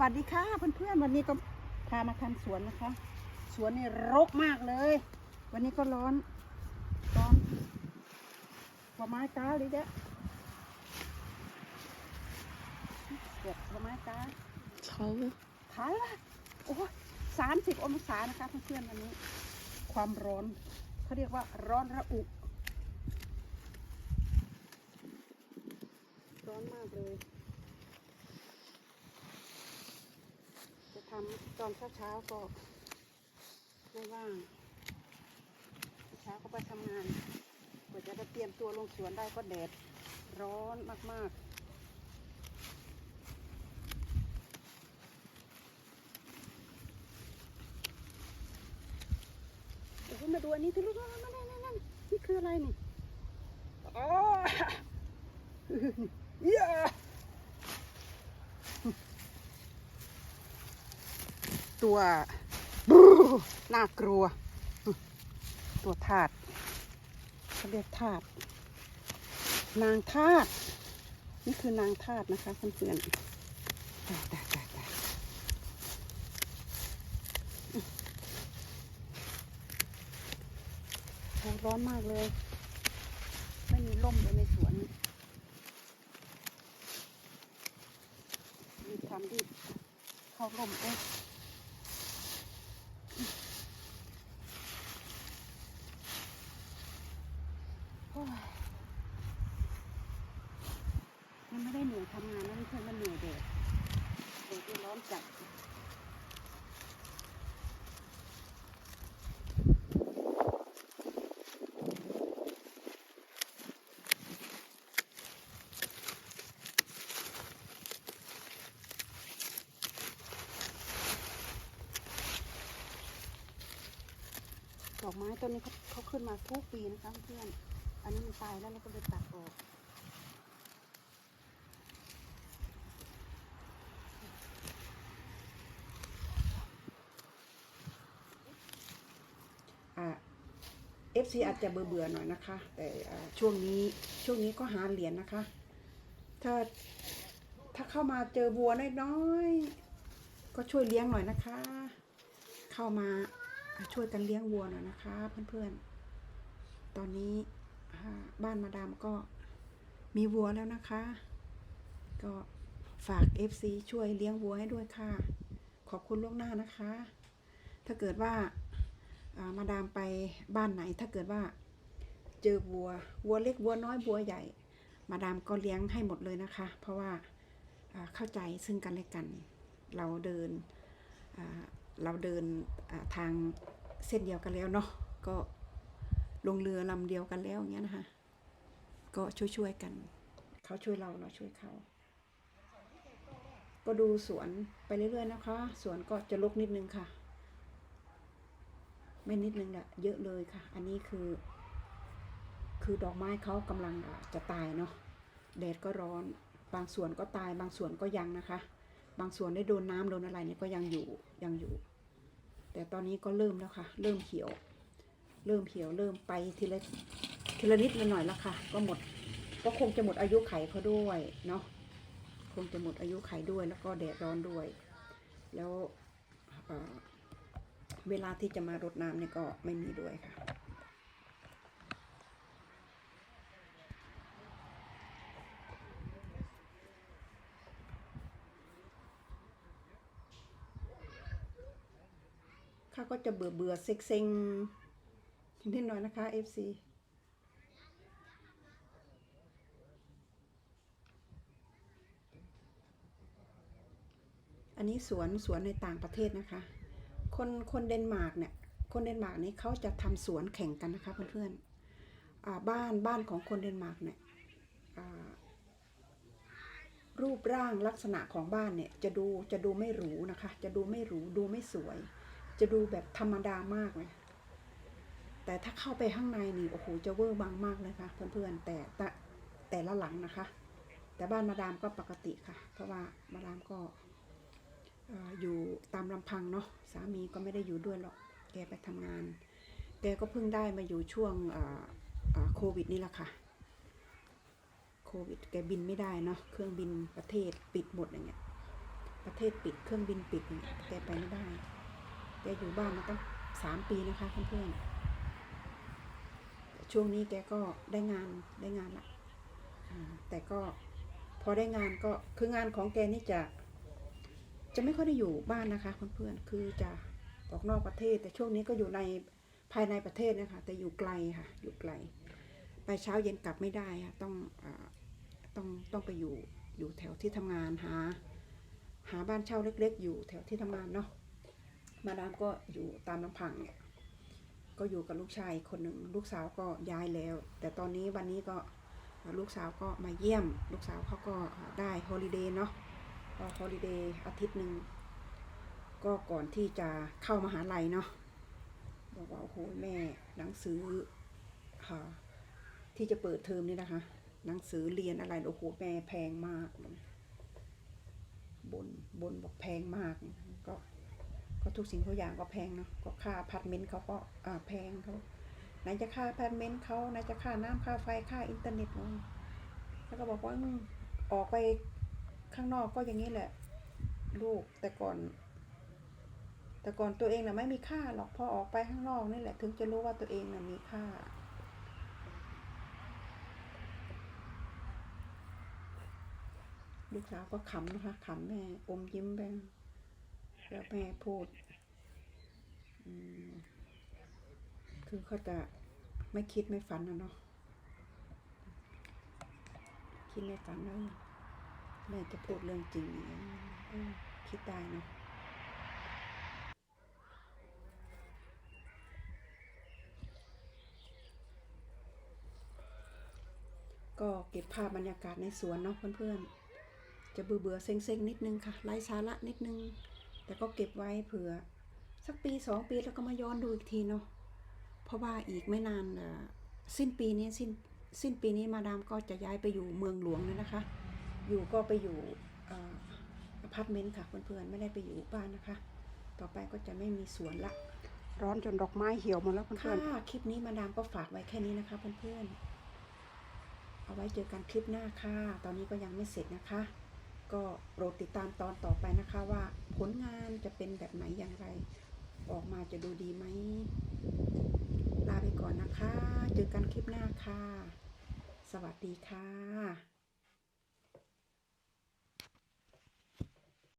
วัสดีค่ะเพื่อนๆวันนี้ก็พามาทำสวนนะคะ สวนนี่รกมากเลย วันนี้ก็ร้อนร้อนผลไม้ตาเลยเด้อเก็บผลไม้ตาเขาขายละโอ้สามสิบองศานะคะเพื่อนๆวันนี้ ความร้อนเขาเรียกว่าร้อนระอุร้อนมากเลย จะ ทำตอนเช้าๆก็ไม่ว่างเช้าก็ไปทำงานกว่าจะได้เตรียมตัวลงสวนได้ก็แดดร้อนมากๆโอ้โหมาดูอันนี้ที่ลูกนั่นนั่นนั่นนั่นนี่คืออะไรนี่ อ๋อเย้ ตัวน่ากลัว ตัวทาดเขาเรียกทาดนางทาดนี่คือนางทาดนะคะเพื่อนๆตายตายตายตายโหร้อนมากเลย ไม่มีร่มเลยในสวนรีบทำรีบเข้าร่มเอ๊ะโอ้ยมันไม่ได้เหนื่อยทำงานนะเพื่อนมันเหนื่อยเด็กเด็กที่ร้อนจัด ดอกไม้ต้นนี้เขาเขาขึ้นมาทุกปีนะคะเพื่อน อันนี้มันตายแล้วเราก็เลยตัดออกอ่า FC อาจจะเบื่อเบื่อๆหน่อยนะคะ แต่ช่วงนี้ช่วงนี้ก็หาเหรียญนะคะ ถ้าถ้าเข้ามาเจอบัวน้อยๆก็ช่วยเลี้ยงหน่อยนะคะ เข้ามา ช่วยกันเลี้ยงวัวหน่อยนะคะเพื่อนๆ ตอนนี้บ้านมาดามก็มีวัวแล้วนะคะ ก็ฝาก FC ช่วยเลี้ยงวัวให้ด้วยค่ะ ขอบคุณล่วงหน้านะคะ ถ้าเกิดว่าามาดามไปบ้านไหน ถ้าเกิดว่าเจอวัว วัวเล็กวัวน้อยวัวใหญ่ มาดามก็เลี้ยงให้หมดเลยนะคะ เพราะว่าอ่าเข้าใจซึ่งกันและกัน เราเดินอ่า เราเดินทางเส้นเดียวกันแล้วเนาะก็ลงเรือลำเดียวกันแล้วอย่างเงี้ยนะคะ ก็ช่วยๆกัน เขาช่วยเราเราช่วยเขา ก็ดูสวนไปเรื่อยๆนะคะ สวนก็จะลกนิดนึงค่ะ ไม่นิดนึงแหละเยอะเลยค่ะ อันนี้คือ คือดอกไม้เขากำลังจะตายเนาะแดดก็ร้อน บางส่วนก็ตาย บางส่วนก็ยังนะคะ บางส่วนได้โดนน้ำโดนอะไรเนี่ยก็ยังอยู่ยังอยู่ แต่ตอนนี้ก็เริ่มแล้วค่ะ เริ่มเขียว เริ่มเขียว เริ่มไปทีละทีละนิดละหน่อยแล้วค่ะ ก็หมด ก็คงจะหมดอายุไขเขาด้วยเนาะ คงจะหมดอายุไขด้วย แล้วก็แดดร้อนด้วย แล้วเเวลาที่จะมารดน้ำเนี่ยก็ไม่มีด้วยค่ะ ข้าก็จะเบื่อเบื่อเซ็งเซ็งนิดหน่อยนะคะ FC อันนี้สวนสวนในต่างประเทศนะคะ คนคนเดนมาร์กเนี่ยคนเดนมาร์กนี่เขาจะทำสวนแข่งกันนะคะเพื่อนๆบ้านบ้านของคนเดนมาร์กเนี่ยรูปร่างลักษณะของบ้านเนี่ยจะดูจะดูไม่หรูนะคะ จะดูไม่หรูดูไม่สวย จะดูแบบธรรมดามากเลยแต่ถ้าเข้าไปข้างในนี่โอ้โหจะเวอร์บังมากเลยค่ะ เพื่อนๆแต่แต่แต่ละหลังนะคะ แต่บ้านมาดามก็ปกติค่ะ เพราะว่ามาดามก็เอ่อยู่ตามลำพังเนาะสามีก็ไม่ได้อยู่ด้วยหรอกแกไปทำงาน แกก็เพิ่งได้มาอยู่ช่วงโควิดนี่แหละค่ะโควิดแกบินไม่ได้เนาะเครื่องบินประเทศปิดหมดอย่างเงี้ยประเทศปิดเครื่องบินปิดเนี่ยแกไปไม่ได้ แกอยู่บ้านมาตั้งสามปีนะคะเพื่อนๆช่วงนี้แกก็ได้งานได้งานละแต่ก็พอได้งานก็คืองานของแกนี่จะ จะไม่ค่อยได้อยู่บ้านนะคะเพื่อนๆคือจะออกนอกประเทศ แต่ช่วงนี้ก็อยู่ในภายในประเทศนะคะ แต่อยู่ไกลค่ะ อยู่ไกล ไปเช้าเย็นกลับไม่ได้ค่ะต้องอต้องต้องไปอยู่อยู่แถวที่ทำงานหา หาบ้านเช่าเล็ก ๆ อยู่แถวที่ทำงานเนาะ มาดามก็อยู่ตามลำพังเนี่ยก็อยู่กับลูกชายคนหนึ่งลูกสาวก็ย้ายแล้ว แต่ตอนนี้วันนี้ก็ลูกสาวก็มาเยี่ยม ลูกสาวเขาก็ได้ฮอลิเดย์เนาะก็ฮอลิเดย์อาทิตย์หนึ่งก็ก่อนที่จะเข้ามหาลัยเนาะบอกว่าโอ้โหแม่หนังสือค่ะที่จะเปิดเทอมนี่นะคะ หนังสือเรียนอะไรโอ้โหแม่แพงมากบนบนบอกแพงมากก็ ก็ทุกสิ่งทุกอย่างก็แพงเนาะก็ค่าอพาร์ตเมนต์เขาก็แพงเขาไหนจะค่าอพาร์ตเมนต์เขาไหนจะค่าน้ำค่าไฟค่าอินเทอร์เน็ตวะแล้วก็บอกว่าอออกไปข้างนอกก็อย่างนี้แหละ ลูกแต่ก่อน แต่ก่อนตัวเองน่ะไม่มีค่าหรอกพอออกไปข้างนอกนี่แหละ ถึงจะรู้ว่าตัวเองน่ะมีค่าลูกสาวก็ขำนะคะขำแม่อมยิ้มไป แล้วแม่พูด คือเขาจะไม่คิดไม่ฝันนะเนาะ คิดไม่ฝันเลยแม่จะพูดเรื่องจริงอย่างนี้คิดได้เนอะก็เก็บภาพบรรยากาศในสวนเนาะเพื่อนๆ จะเบื่อเบื่อๆเซ็งๆ นิดนึงค่ะไร้สาระนิดนึง แต่ก็เก็บไว้เผื่อ สักปีสองปีแล้วก็มาย้อนดูอีกทีเนาะเพราะว่าอีกไม่นานเอ่อสิ้นปีนี้สิ้นสิ้นปีนี้มาดามก็จะย้ายไปอยู่เมืองหลวงเลยนะคะ อยู่ก็ไปอยู่เอออพาร์ตเมนต์ค่ะเพื่อนๆไม่ได้ไปอยู่บ้านนะคะ ต่อไปก็จะไม่มีสวนละ ร้อนจนดอกไม้เหี่ยวหมดแล้วเพื่อนๆค่ะคลิปนี้มาดามก็ฝากไว้แค่นี้นะคะเพื่อนๆเอาไว้เจอกันคลิปหน้าค่ะ ตอนนี้ก็ยังไม่เสร็จนะคะ ก็โปรดติดตามตอนต่อไปนะคะว่า ผลงานจะเป็นแบบไหนอย่างไร ออกมาจะดูดีไหม ลาไปก่อนนะคะ เจอกันคลิปหน้าค่ะ สวัสดีค่ะ